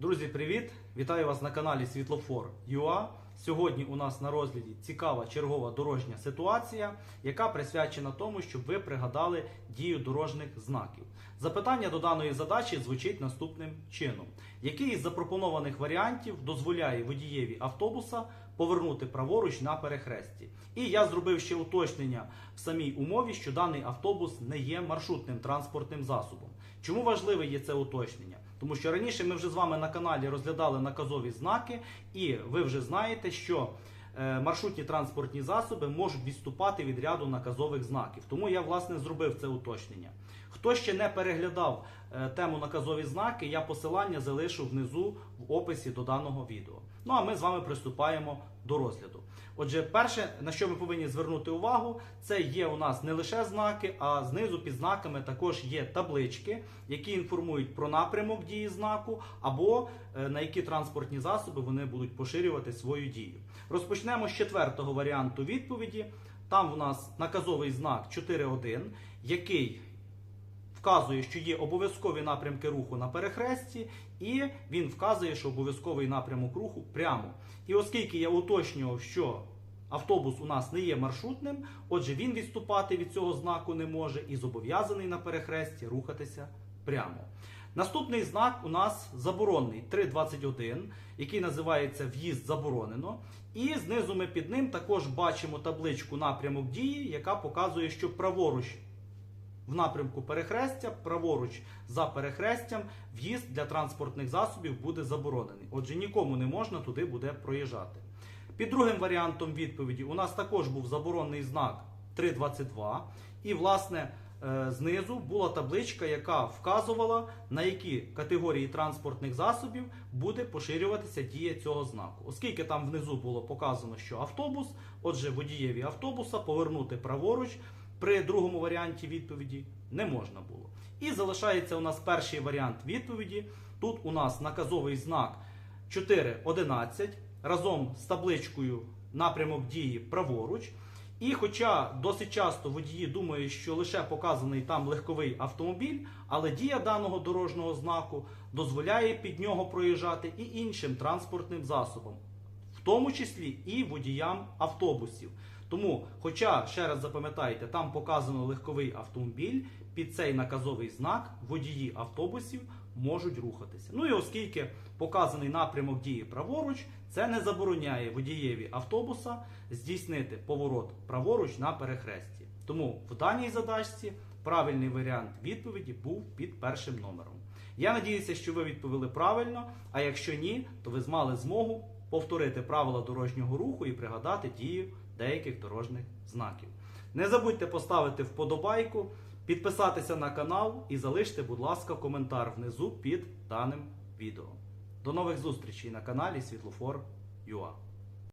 Друзі, привіт! Вітаю вас на каналі Світлофор ЮА. Сьогодні у нас на розгляді цікава чергова дорожня ситуація, яка присвячена тому, щоб ви пригадали дію дорожніх знаків. Запитання до даної задачі звучить наступним чином: який із запропонованих варіантів дозволяє водієві автобуса повернути праворуч на перехресті? І я зробив ще уточнення в самій умові, що даний автобус не є маршрутним транспортним засобом. Чому важливе є це уточнення? Тому що раніше ми вже з вами на каналі розглядали наказові знаки, і ви вже знаєте, що е, маршрутні транспортні засоби можуть відступати від ряду наказових знаків. Тому я власне зробив це уточнення. Хто ще не переглядав е, тему наказові знаки, я посилання залишу внизу в описі до даного відео. Ну а ми з вами приступаємо до розгляду. Отже, перше, на що ми повинні звернути увагу, це є у нас не лише знаки, а знизу під знаками також є таблички, які інформують про напрямок дії знаку, або е, на які транспортні засоби вони будуть поширювати свою дію. Розпочнемо з четвертого варіанту відповіді. Там у нас наказовий знак 4.1, який вказує, що є обов'язкові напрямки руху на перехресті, і він вказує, що обов'язковий напрямок руху прямо. І оскільки я уточнював, що автобус у нас не є маршрутним, отже, він відступати від цього знаку не може і зобов'язаний на перехресті рухатися прямо. Наступний знак у нас заборонений 3.21, який називається В'їзд заборонено. І знизу ми під ним також бачимо табличку напрямок дії, яка показує, що праворуч в напрямку перехрестя, праворуч за перехрестям, в'їзд для транспортних засобів буде заборонений. Отже, нікому не можна туди буде проїжджати. Під другим варіантом відповіді у нас також був заборонений знак 3.22. І, власне, е, знизу була табличка, яка вказувала, на які категорії транспортних засобів буде поширюватися дія цього знаку. Оскільки там внизу було показано, що автобус, отже, водієві автобуса повернути праворуч при другому варіанті відповіді не можна було. І залишається у нас перший варіант відповіді. Тут у нас наказовий знак 4.11 разом з табличкою напрямок дії праворуч. І хоча досить часто водії думають, що лише показаний там легковий автомобіль, але дія даного дорожнього знаку дозволяє під нього проїжджати і іншим транспортним засобам, в тому числі і водіям автобусів. Тому, хоча, ще раз запам'ятайте, там показано легковий автомобіль, під цей наказовий знак водії автобусів можуть рухатися. Ну і оскільки показаний напрямок дії праворуч, це не забороняє водієві автобуса здійснити поворот праворуч на перехресті. Тому в даній задачці правильний варіант відповіді був під першим номером. Я надіюся, що ви відповіли правильно, а якщо ні, то ви змали змогу повторити правила дорожнього руху і пригадати дію деяких дорожніх знаків. Не забудьте поставити вподобайку, підписатися на канал і залиште, будь ласка, коментар внизу під даним відео. До нових зустрічей на каналі Світлофор.ua